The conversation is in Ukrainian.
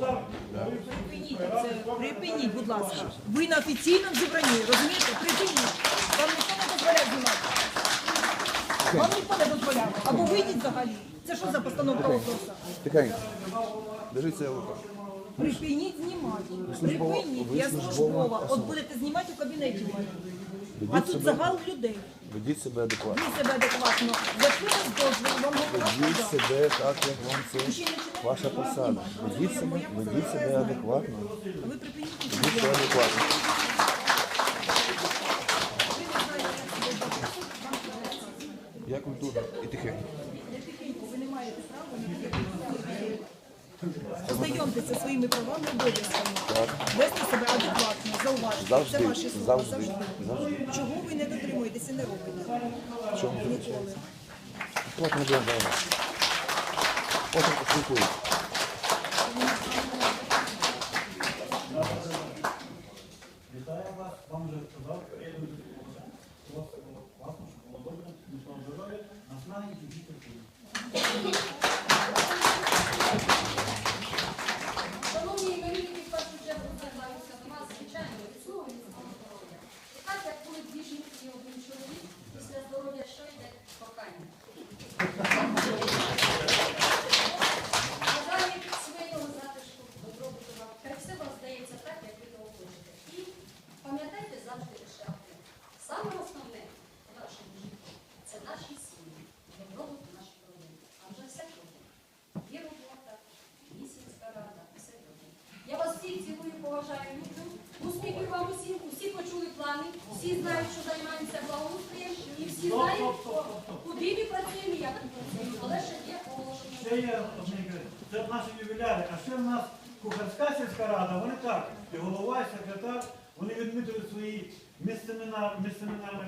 Припиніть це, припиніть, будь ласка. Ви на офіційному зібранні, розумієте? Припиніть. Вам ніхто не дозволяє знімати. Вам ніхто не дозволяє. Або вийдіть взагалі. Це що за постановка вопроса? Тихенько. Держіться в руках. Припиніть знімати. службова- Припиніть. ви Я службова службова. От особа. будете знімати у кабінеті в мене. А Ведіть тут себе, загал людей. ведіть себе адекватно. Ви себе адекватно. Зайшли без дозволу, вам голова Ведіть себе так, як вам це ваша посада. Ведіть себе, ведіть себе адекватно. Ведіть себе адекватно. Я культурно і тихенько. Ознайомтеся своїми правами і обов'язками. Вести себе адекватно, зауважити. Завжди, Це ваші слова. Завжди. завжди. Чого ви не дотримуєтеся, не робите? Чому Ніколи. От не будемо зараз. Потім поспілкуємося. Вітаю вас, вам вже сказав, я дуже у вас було класно, щоб було добре, міцного здоров'я, наснаги і діти. Шановні інваліди, в першу чергу звертаюся до вас, звичайно, всіх цілую, поважаю, люблю. Успіхів вам усім, усі почули плани, всі знають, що займаємося благоустроєм, і всі знають, куди ми працюємо і як ми працюємо. Але ще є оголошення. Ще є одне, це наші ювіляри, а ще в нас кухарська сільська рада, вони так, і голова, і секретар, вони відмітили свої місцеменами